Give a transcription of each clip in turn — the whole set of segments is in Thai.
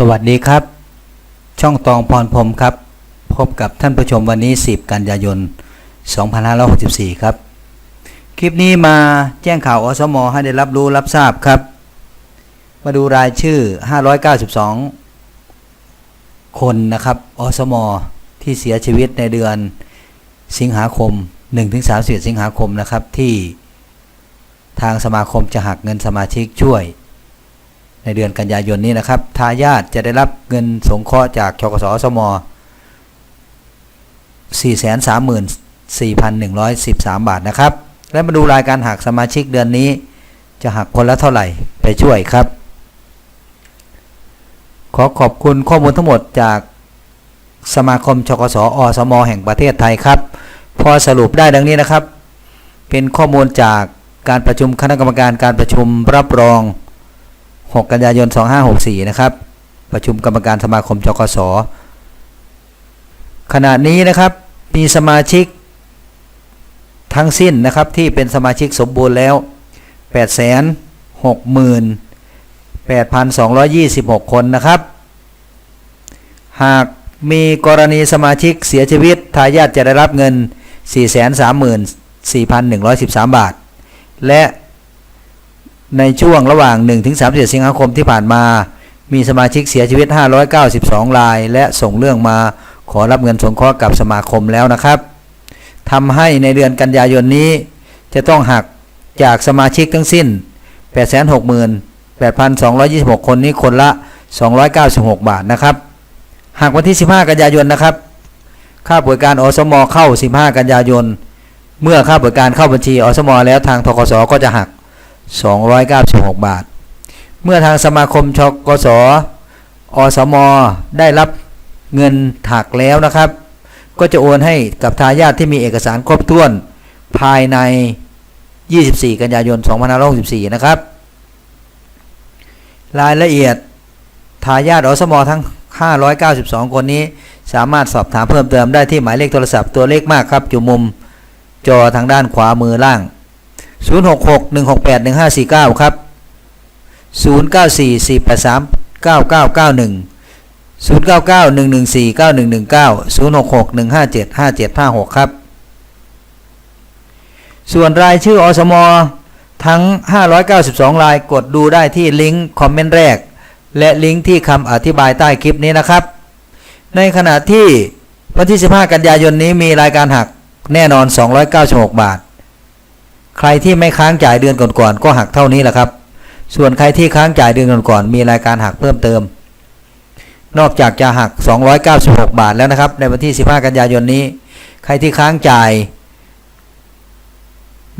สวัสดีครับ ช่องตองพรพรมครับ พบกับท่านผู้ชมวันนี้ 10 กันยายน 2564 ครับ คลิปนี้มาแจ้งข่าวอสม ให้ได้รับรู้รับทราบครับ มาดูรายชื่อ 592 คนนะครับอสม ที่เสียชีวิตในเดือนสิงหาคม 1-31 สิงหาคมนะครับที่ทางสมาคมจะหักเงินสมาชิกช่วย ในเดือนกันยายนนี้นะครับทายาทจะได้รับเงินสงเคราะห์จากชกสสม434,113 บาทนะครับ และมาดูรายการหักสมาชิกเดือนนี้ จะหักคนละเท่าไหร่ไปช่วยครับ ขอขอบคุณข้อมูลทั้งหมดจากสมาคมชกสอสม แห่งประเทศไทยครับ พอสรุปได้ดังนี้นะครับ เป็นข้อมูลจากการประชุมคณะกรรมการการประชุมรับรอง 6 กันยายน 2564 นะครับ ประชุมกรรมการสมาคมจกส ขณะนี้นะครับ มีสมาชิกทั้งสิ้นนะครับที่เป็นสมาชิกสมบูรณ์แล้ว 868,226 คนนะครับ หากมีกรณีสมาชิกเสียชีวิต ทายาทจะได้รับเงิน 434,113 บาท และ ในช่วงระหว่าง 1-31 สิงหาคมที่ผ่านมา มีสมาชิกเสียชีวิต 592 ราย และส่งเรื่องมาขอรับเงินสงเคราะห์กับสมาคมแล้วนะครับทำให้ในเดือนกันยายนนี้ จะต้องหักจากสมาชิกทั้งสิ้น 868,226 คนนี้คนละ 296 บาทนะครับ หากวันที่ 15 กันยายนนะครับ ค่าบริการอสมเข้า 15 กันยายน เมื่อค่าบริการเข้าบัญชีอสมแล้วทางทกสก็จะหัก 296 บาท เมื่อทางสมาคมชกสอสม ได้รับเงินถักแล้วนะครับ ก็จะโอนให้กับทายาทที่มีเอกสารครบถ้วนภายใน 24 กันยายน 2564 นะครับ รายละเอียดทายาทอสมทั้ง 592 คนนี้ สามารถสอบถามเพิ่มเติมได้ที่หมายเลขโทรศัพท์ตัวเลขมากครับ อยู่มุมจอทางด้านขวามือล่าง 066-168-1549 ครับ 0944839991 0991149119 066-157-5756 ครับ ส่วนรายชื่ออสมทั้ง 592 รายกดดูได้ที่ลิงก์คอมเมนต์แรก และลิงก์ที่คำอธิบายใต้คลิปนี้นะครับ ในขณะที่วันที่ 15 กันยายนนี้มีรายการหักแน่นอน 296 บาท ใครที่ไม่ค้างจ่ายเดือนก่อนๆก็หักเท่านี้แหละครับ ส่วนใครที่ค้างจ่ายเดือนก่อนๆมีรายการหักเพิ่มเติม นอกจากจะหัก 296 บาทแล้วนะครับ ในวันที่ 15 กันยายนนี้ ใครที่ค้างจ่าย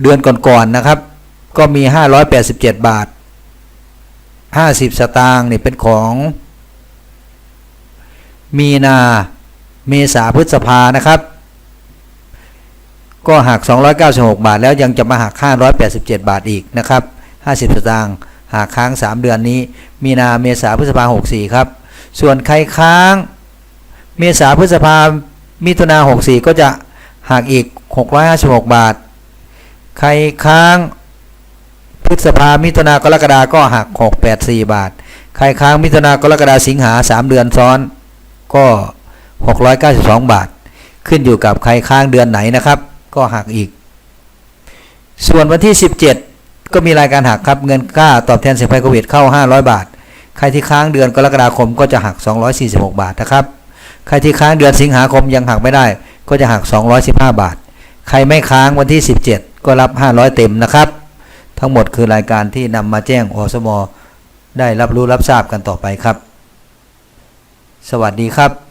เดือนก่อนๆนะครับ ก็มี 587 บาท 50 สตางค์นี่เป็นของ มีนาเมษาพฤษภานะครับ ก็หัก 296 บาท แล้วยังจะมาหัก587 บาทอีกนะครับ 50 สตางค์หากค้าง 3 เดือนนี้ มีนาเมษาพฤษภา64 ครับ ส่วนใครค้าง เมษาพฤษภามิถุนา64 ก็จะหักอีก 656 บาท ใครค้างพฤษภามิถุนากรกฎาก็หัก 684 บาท ใครค้างมิถุนากรกฎาสิงหา 3 เดือนซ้อนก็ 692 บาท ขึ้นอยู่กับใครค้างเดือนไหนนะครับ ก็หักอีก ส่วนวันที่ 17 ก็มีรายการหักครับเงินค่าตอบแทนเสียภัยโควิดเข้า 500 บาท ใครที่ค้างเดือนกรกฎาคมก็จะหัก 246 บาทนะครับ ใครที่ค้างเดือนสิงหาคมยังหักไม่ได้ ก็จะหัก 215 บาท ใครไม่ค้างวันที่ 17 ก็รับ 500 เต็มนะครับ ทั้งหมดคือรายการที่นำมาแจ้งอสมได้รับรู้รับทราบกันต่อไปครับ สวัสดีครับ